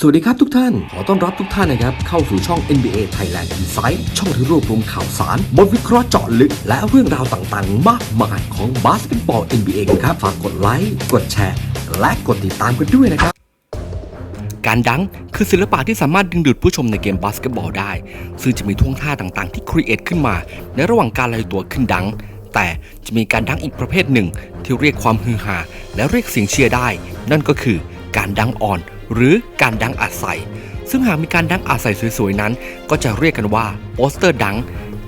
สวัสดีครับทุกท่าน ขอต้อนรับทุกท่านนะครับ เข้าสู่ช่อง NBA Thailand Insight ช่องที่รวบรวมข่าวสาร บทวิเคราะห์เจาะลึก และเรื่องราวต่างๆ มากมายของบาสเกตบอล NBA กันครับ ฝากกดไลค์ กดแชร์ และกดติดตามกันด้วยนะครับ การดังคือศิลปะที่สามารถดึงดูดผู้ชมในเกมบาสเกตบอลได้ ซึ่งจะมีท่วงท่าต่างๆ ที่ครีเอทขึ้นมา ในระหว่างการลอยตัวขึ้นดัง แต่จะมีการดังอีกประเภทหนึ่ง ที่เรียกความฮือฮาและเรียกเสียงเชียร์ได้ นั่นก็คือการดังอ่อน หรือการดังอาศัยซึ่งหากมีการดังอาศัยสวยๆนั้น ก็จะเรียกกันว่าโปสเตอร์ดัง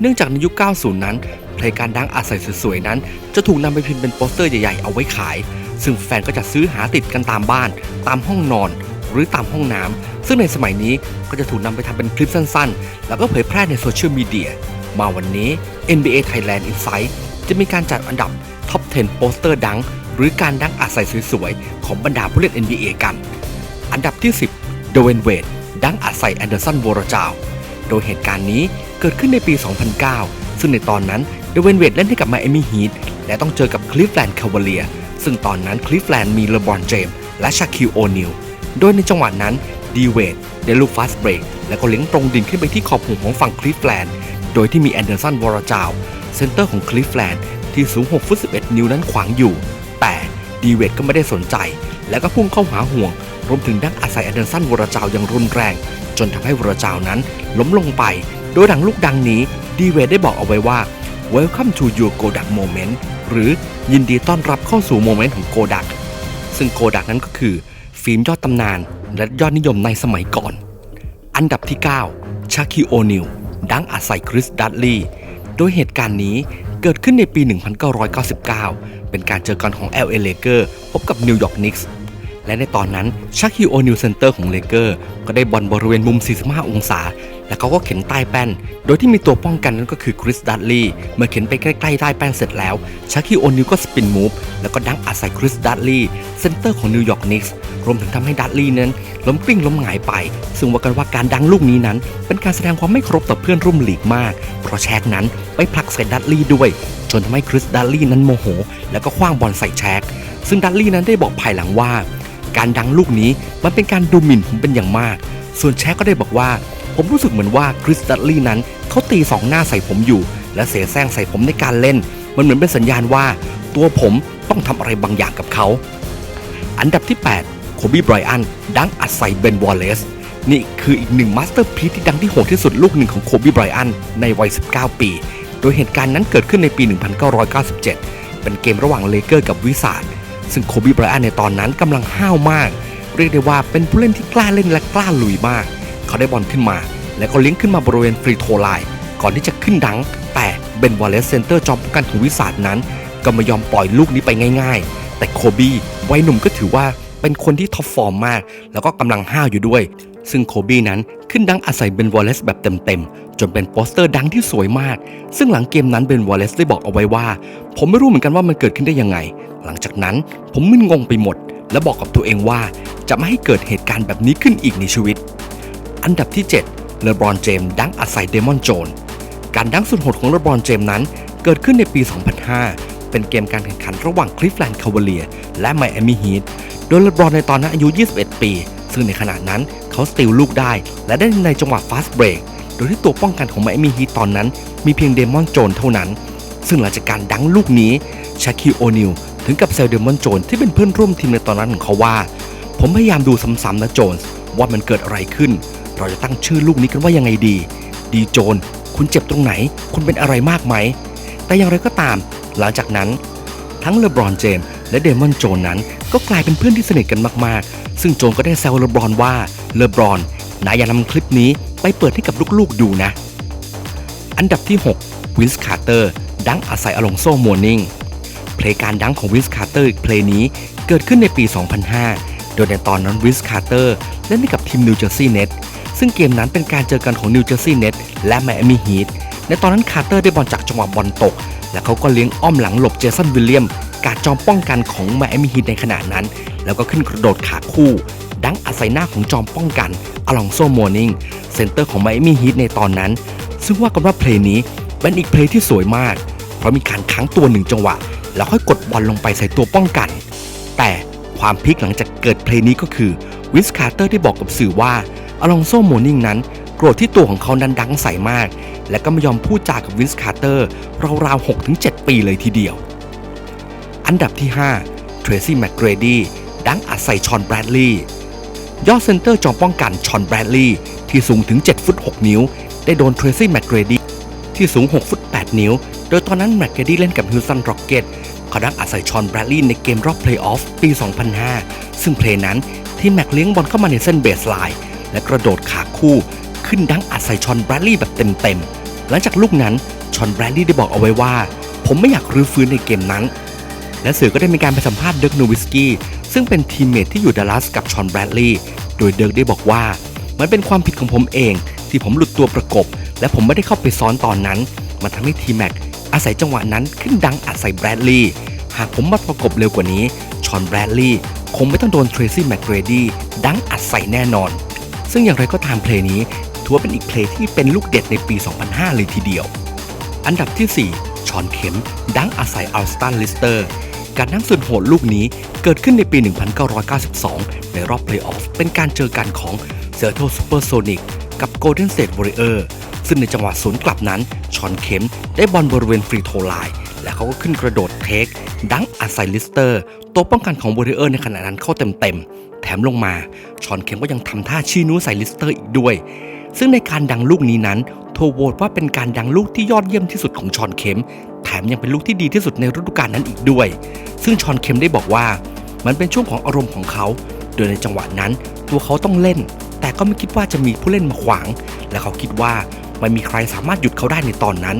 เนื่องจากในยุค 90 นั้นเพลงการดังอาศัยสวยๆนั้น จะถูกนำไปพิมพ์เป็นโปสเตอร์ใหญ่ๆเอาไว้ขาย ซึ่งแฟนก็จะซื้อหาติดกันตามบ้าน ตามห้องนอน หรือตามห้องน้ำซึ่งในสมัยนี้ก็จะถูกนำไปทำเป็นคลิปสั้นๆ แล้วก็เผยแพร่ในโซเชียลมีเดียมาวันนี้ NBA Thailand Insight จะมีการจัดอันดับ Top 10 โปสเตอร์ดัง หรือการดังอาศัยสวยๆ ของบรรดาผู้เล่น NBA กัน อันดับที่ 10โดเวนเวดดังอาศัยแอนเดอร์สันวอร์จาว โดยเหตุการณ์นี้เกิดขึ้นในปี 2009 ซึ่งในตอนนั้นเดเวนเวดเล่นให้กับไมอามี่ฮีทและต้องเจอกับคลิฟแลนด์คาวเลียซึ่งตอนนั้นคลิฟแลนด์มีเลบอนเจมส์และชาคิวโอนิลโดยในจังหวะนั้นดีเวดได้ลูกฟาสเบรกและก็เลี้ยงตรงดินขึ้นไปที่ขอบหูของฝั่งคลิฟแลนด์โดยที่มีแอนเดอร์สันวอร์จาวเซนเตอร์ของคลิฟแลนด์ที่สูง 6 ฟุต 11 นิ้วนั้นขวางอยู่ แต่ดีเวดก็ไม่ได้สนใจ แล้วก็พุ่งเข้าหาห่วง รวมถึงดักอาศัยแอนเดอร์สันวร์จาอย่างรุนแรง จนทำให้วร์จานั้นล้มลงไป โดยหลังลูกดังนี้ดีเวได้บอกเอาไว้ว่า Welcome to your Kodak moment หรือยินดีต้อนรับเข้าสู่โมเมนต์ของโกดัก ซึ่งโกดักนั้นก็คือ ฟิล์มยอดตำนานและยอดนิยมในสมัยก่อน อันดับที่ 9 ชาคิโอนิลดังอาศัยคริสดัตลีย์โดยเหตุการณ์นี้เกิดขึ้นในปี 1999 เป็นการเจอกันของ LA Lakers พบกับนิวยอร์กนิกส์ และในตอนนั้นชักฮิโอนิวเซนเตอร์ของเลเกอร์ก็ได้บอลบริเวณมุม 45 องศา และเขาก็เข็นใต้แป้น โดยที่มีตัวป้องกันนั่นก็คือคริสดัตลีย์เมื่อเข็นไปใกล้ๆใต้แป้นเสร็จแล้วชักฮิโอนิวก็สปินมูฟแล้วก็ดังอาศัยคริสดัตลีย์เซนเตอร์ของนิวยอร์กนิกส์รวมถึงทำให้ดัตลีย์นั้นล้มกลิ้งล้มหงายไป ซึ่งว่ากันว่าการดังลูกนี้นั้น เป็นการแสดงความไม่เคารพต่อเพื่อนร่วมลีกมาก เพราะแชกนั้นไปผลักใส่ดัตลีย์ด้วยจนทำให้คริสดัตลีย์นั้นโมโห แล้วก็คว้างบอลใส่แชกซึ่งดัตลีย์นั้นได้บอกภายหลังว่า การดังลูกนี้มันเป็นการดูหมิ่นผมเป็นอย่างมาก ส่วนแชกก็ได้บอกว่า ผมรู้สึกเหมือนว่าคริสตัลลี่นั้นเขาตีสองหน้าใส่ผมอยู่ และเสแสร้งใส่ผมในการเล่น มันเหมือนเป็นสัญญาณว่า ตัวผมต้องทำอะไรบางอย่างกับเขา อันดับที่ 8 โคบีไบรอันดังอัดใส่เบนวอลเลซนี่คืออีกหนึ่งมาสเตอร์พีซที่ดังที่โหดที่สุดลูกหนึ่งของโคบีไบรอันในวัย 19 ปี โดยเหตุการณ์นั้นเกิดขึ้นในปี 1997 เป็นเกมระหว่างเลเกอร์กับวิสาด ซึ่งโคบีไบรอันในตอนนั้นกำลังห้าวมาก เรียกได้ว่าเป็นผู้เล่นที่กล้าเล่นและกล้าลุยมาก เขาได้บอลขึ้นมา แล้วก็เลี้ยงขึ้นมาบริเวณฟรีโทไลน์ก่อนที่จะขึ้นดัง แต่เบนวอลเลซเซนเตอร์จอมป้องกันของวิสาดนั้น ก็ไม่ยอมปล่อยลูกนี้ไปง่าย ๆ แต่โคบีวัยหนุ่มก็ถือว่าเป็นคนที่ท็อปฟอร์มมาก แล้วก็กำลังห้าวอยู่ด้วย ซึ่งโคบีนั้นขึ้นดังอาศัยเบนวอลเลซแบบเต็มๆจนเป็นโปสเตอร์ดังที่สวยมาก ซึ่งหลังเกมนั้นเบนวอลเลซได้บอกเอาไว้ว่า ผมไม่รู้เหมือนกันว่ามันเกิดขึ้นได้ยังไง หลังจากนั้น ผมมึนงงไปหมด และบอกกับตัวเองว่าจะไม่ให้เกิดเหตุการณ์แบบนี้ขึ้นอีกในชีวิต อันดับที่ 7 เลบรอนเจมส์ดังอาศัยเดมอนโจน การดังสุดโหดของเลบรอนเจมส์นั้น เกิดขึ้นในปี 2005 เป็นเกมการแข่งขันระหว่างคลิฟแลนด์คาวาเลียและไมอามี่ฮีท โดยเลบรอนในตอนนั้นอายุ 21 ปี ซึ่งในขณะนั้นเขาสติลลูกได้ และได้ในจังหวะฟาสต์เบรก โดยที่ตัวป้องกันของไมอามี่ฮีทตอนนั้น มีเพียงเดมอนโจนเท่านั้น ซึ่งหลังจากการดังลูกนี้ชาคิโอนิล ถึงกับเซลเดมอนโจนที่เป็นเพื่อนร่วมทีมในตอนนั้นของเขาว่า ผมพยายามดูซ้ำๆนะโจนส์ว่ามันเกิดอะไรขึ้น เราจะตั้งชื่อลูกนี้กันว่ายังไงดี ดีโจน คุณเจ็บตรงไหน คุณเป็นอะไรมากไหม แต่อย่างไรก็ตาม หลังจากนั้น ทั้งเลบรอนเจมส์และเดมอนโจนนั้น ก็กลายเป็นเพื่อนที่สนิทกันมากๆ ซึ่งโจนก็ได้แซวเลบรอนว่าเลบรอนนายอย่านำคลิปนี้ไปเปิดให้กับลูกๆดูนะ อันดับที่ 6 วินส์คาร์เตอร์ดังอาศัยอลองโซมัวนิง เพลงการดังของวินส์คาร์เตอร์อีกเพลงนี้เกิดขึ้นในปี 2005 โดยในตอนนั้นวินส์คาร์เตอร์เล่นให้กับทีมนิวเจอร์ซีย์เน็ตซึ่งเกมนั้นเป็นการเจอกันของนิวเจอร์ซีย์เน็ตและไมอามี่ฮีทในตอนนั้นคาร์เตอร์ได้บอลจากจังหวะบอลตก และเขาก็เลี้ยงอ้อมหลังหลบเจสันวิลเลียม การจอมป้องกันของไมอามี่ฮีทในขณะนั้น แล้วก็ขึ้นกระโดดขาคู่ ดังอาศัยหน้าของจอมป้องกันอลองโซมัวนิงเซนเตอร์ของไมอามี่ฮีทในตอนนั้น ซึ่งว่ากันว่าเพลงนี้เป็นอีกเพลงที่สวยมาก เพราะมีการค้างตัวหนึ่งจังหวะ แล้วค่อยกดบอลลงไปใส่ตัวป้องกัน แต่ความพลิกหลังจากเกิดเพลงนี้ก็คือวิสคาร์เตอร์ได้บอกกับสื่อว่าอลองโซโมนิงนั้นโกรธที่ตัวของเขานั้นดังใส่มาก และก็ไม่ยอมพูดจากับวินส์คาร์เตอร์ราวๆ6-7 ปีเลยทีเดียว อันดับที่ 5 เทรซี่แม c เกรดีดังอัดใส่ชอนแบรดลีย์ยอดเซนเตอร์จอมป้องกันชอนแบรดลีย์ที่สูงถึง 7 ฟุต 6 นิ้ว ได้โดนเทรซี่แม c เกรดีที่สูง 6 ฟุต 8 นิ้ว โดยตอนนั้นแม c เกรดีเล่นกับฮิวสันร็อกเก็ตเขาดังอัดใส่ชอนแบรดลีย์ในเกมรอบเพลย์ออฟปี 2005 ซึ่งเพลย์นั้นที่แม็กเลี้ยงบอลเข้ามาในเส้นเบสไลน์และกระโดดขาคู่ขึ้นดังอัดใส่ชอนแบรดลีย์แบบเต็มๆ หลังจากลูกนั้นชอนแบรดลีย์ได้บอกเอาไว้ว่า ผมไม่อยากรื้อฟื้นในเกมนั้น และสื่อก็ได้มีการไปสัมภาษณ์เดิร์กโนวิสกี้ซึ่งเป็นทีมเมทที่อยู่ดัลลัสกับชอนแบรดลีย์โดยเดิร์กได้บอกว่า มันเป็นความผิดของผมเอง ที่ผมหลุดตัวประกบ และผมไม่ได้เข้าไปซ้อนตอนนั้น มันทำให้ทีแม็ก อาศัยจังหวะนั้นขึ้นดังอัดใส่แบรดลีย์หากผมมาประกบเร็วกว่านี้ชอนแบรดลีย์คงไม่ต้องโดนเทรซี่แมคเกรดีดังอัดใส่แน่นอน ซึ่งอย่างไรก็ตามเพลงนี้ถือว่าเป็นอีกเพลงที่เป็นลูกเด็ดในปี 2005 เลยทีเดียว อันดับที่ 4 ชอนเข็ม ดังอาศัยอัลสตันลิสเตอร์ การดังสุดโหดลูกนี้เกิดขึ้นในปี 1992 ในรอบเพลย์ออฟเป็นการเจอกันของเซอร์โ o ซูเปอร์โซนิก กับ Golden State Warrior ซึ่งในจังหวะสวนกลับนั้น ชอนเข็มได้บอลบริเวณฟรีโทไลน์และเขาก็ขึ้นกระโดดเทค ดังอาศัยลิสเตอร์ ตัวป้องกันของ Warrior ในขณะนั้นเข้าเต็มๆ แถมลงมา ชอนเข็มก็ยังทำท่าชี้นิ้วใส่ลิสเตอร์อีกด้วย ซึ่งในการดังลูกนี้นั้นโทโวตว่าเป็นการดังลูกที่ยอดเยี่ยมที่สุดของชอนเข็ม แถมยังเป็นลูกที่ดีที่สุดในฤดูกาลนั้นอีกด้วย ซึ่งชอนเข็มได้บอกว่า มันเป็นช่วงของอารมณ์ของเขา โดยในจังหวะนั้น ตัวเขาต้องเล่น แต่ก็ไม่คิดว่าจะมีผู้เล่นมาขวาง และเขาคิดว่าไม่มีใครสามารถหยุดเขาได้ในตอนนั้น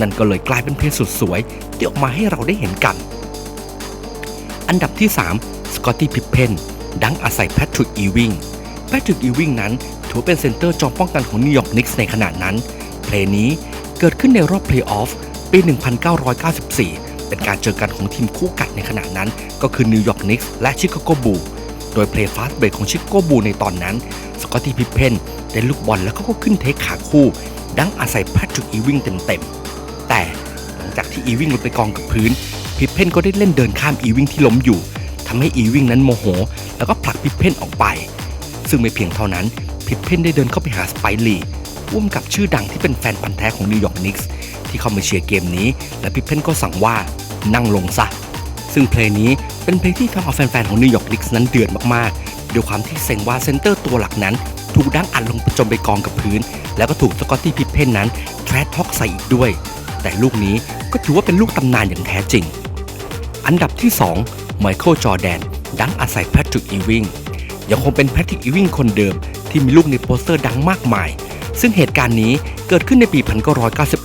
นั่นก็เลยกลายเป็นเพลงสุดสวยที่ออกมาให้เราได้เห็นกัน อันดับที่ 3 สกอตตี้พิพเพนดังอาศัยแพทริกอีวิงแพทริกอีวิงนั้นถือเป็นเซนเตอร์จอมป้องกันของนิวยอร์กนิกส์ในขณะนั้น เพลงนี้เกิดขึ้นในรอบเพลย์ออฟปี 1994 เป็นการเจอกันของทีมคู่กัดในขณะนั้น ก็คือนิวยอร์กนิกส์และชิคาโกบูลโดยเพลย์ฟาสเบรกของชิคาโกบูลในตอนนั้น กอตตี้พิพเพนได้ลูกบอลแล้วเขาก็ขึ้นเทคขาคู่ ดังอาศัยแพทริกอีวิงเต็มๆ แต่หลังจากที่อีวิงลงไปกองกับพื้น พิพเพนก็ได้เล่นเดินข้ามอีวิงที่ล้มอยู่ทำให้อีวิงนั้นโมโห แล้วก็ผลักพิพเพนออกไป ซึ่งไม่เพียงเท่านั้น พิพเพนได้เดินเข้าไปหาสไปลีร่วมกับชื่อดังที่เป็นแฟนพันธ์แท้ของนิวยอร์กนิกส์ที่เข้ามาเชียร์เกมนี้ และพิพเพนก็สั่งว่านั่งลงซะซึ่งเพลงนี้เป็นเพลงที่ทำเอาแฟนๆของนิวยอร์กนิกส์นั้นเดือดมากๆ ด้วยความที่เซงวาเซนเตอร์ตัวหลักนั้น ถูกดังอัดลงจมไปกองกับพื้น แล้วก็ถูกสกอตตี้พิพเพนนั้นแทรท็อกใส่อีกด้วย แต่ลูกนี้ก็ถือว่าเป็นลูกตำนานอย่างแท้จริง อันดับที่2ไมเคิลจอร์แดนดังอาศัยแพทริกอีวิงยังคงเป็นแพทริกอีวิงคนเดิม ที่มีลูกในโปสเตอร์ดังมากมาย ซึ่งเหตุการณ์นี้เกิดขึ้นในปี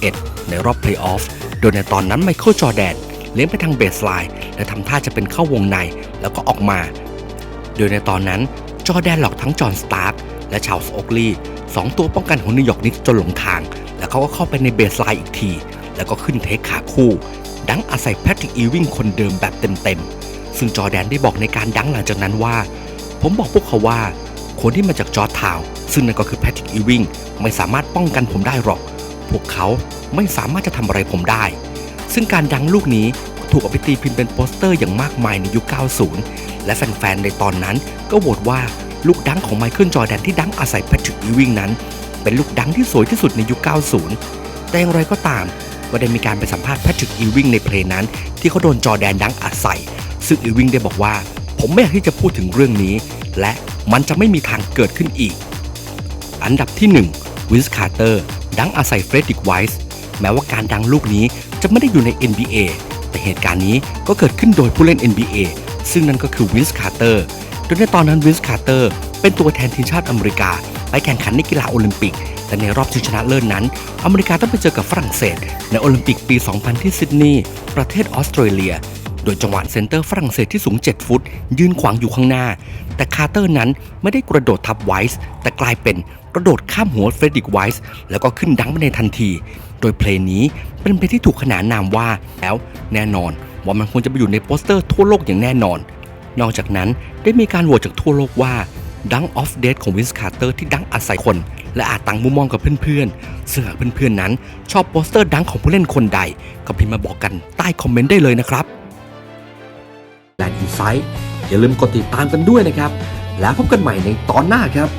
1991 ในรอบเพลย์ออฟโดยในตอนนั้นไมเคิลจอร์แดนเลี้ยงไปทางเบสไลน์และทำท่าจะเป็นเข้าวงในแล้วก็ออกมา โดยในตอนนั้นจอแดนหลอกทั้งจอห์นสตาร์กและชาลส์โอกลีสองตัวป้องกันของนิวยอร์กนิกส์จนหลงทาง แล้วเขาก็เข้าไปในเบสไลน์อีกที แล้วก็ขึ้นเทคขาคู่ ดังอาศัยแพทริกอีวิงคนเดิมแบบเต็มๆ ซึ่งจอแดนได้บอกในการดังหลังจากนั้นว่า ผมบอกพวกเขาว่า คนที่มาจากจอร์จทาว ซึ่งนั่นก็คือแพทริกอีวิงไม่สามารถป้องกันผมได้หรอก พวกเขาไม่สามารถจะทำอะไรผมได้ ซึ่งการดังลูกนี้ถูกเอาไปตีพิมพ์เป็นโปสเตอร์อย่างมากมายในยุค 90 และแฟนๆในตอนนั้นก็โหวตว่าลูกดังของไมเคิลจอแดนที่ดังอาศัยแพทริกอีวิงนั้น เป็นลูกดังที่สวยที่สุดในยุค 90 แต่อย่างไรก็ตามก็ได้มีการไปสัมภาษณ์แพทริกอีวิงในเพลงนั้น ที่เขาโดนจอแดนดังอาศัย ซึ่งอีวิงได้บอกว่า ผมไม่อยากที่จะพูดถึงเรื่องนี้ และมันจะไม่มีทางเกิดขึ้นอีก อันดับที่1วินส์คาร์เตอร์ดังอาศัยเฟรดริกไวส์แม้ว่าการดังลูกนี้จะไม่ได้อยู่ใน NBA แต่เหตุการณ์นี้ก็เกิดขึ้นโดยผู้เล่น NBA ซึ่งนั่นก็คือวินส์คาร์เตอร์โดยในตอนนั้นวินส์คาร์เตอร์เป็นตัวแทนทีมชาติอเมริกา ไปแข่งขันในกีฬาโอลิมปิก แต่ในรอบชิงชนะเลิศนั้น อเมริกาต้องไปเจอกับฝรั่งเศส ในโอลิมปิกปี 2000 ที่ซิดนีย์ประเทศออสเตรเลีย โดยจังหวะเซนเตอร์ฝรั่งเศสที่สูง 7 ฟุต ยืนขวางอยู่ข้างหน้า แต่คาร์เตอร์นั้นไม่ได้กระโดดทับไวส์แต่กลายเป็นกระโดดข้ามหัวเฟรดริกไวส์แล้วก็ขึ้นดังไปในทันที โดยเพลงนี้เป็นเพลงที่ถูกขนานนามว่าแล้วแน่นอน ว่ามันควรจะไปอยู่ในโปสเตอร์ทั่วโลกอย่างแน่นอน นอกจากนั้นได้มีการโหวตจากทั่วโลกว่าดังออฟเดทของวินส์คาร์เตอร์ที่ดังอาศัยคน และอาจต่างมุมมองกับเพื่อนๆ ซึ่งหากเพื่อนๆนั้นชอบโปสเตอร์ดังของผู้เล่นคนใด ก็พิมพ์มาบอกกันใต้คอมเมนต์ได้เลยนะครับและอินไซต์อย่าลืมกดติดตามกันด้วยนะครับ แล้วพบกันใหม่ในตอนหน้าครับ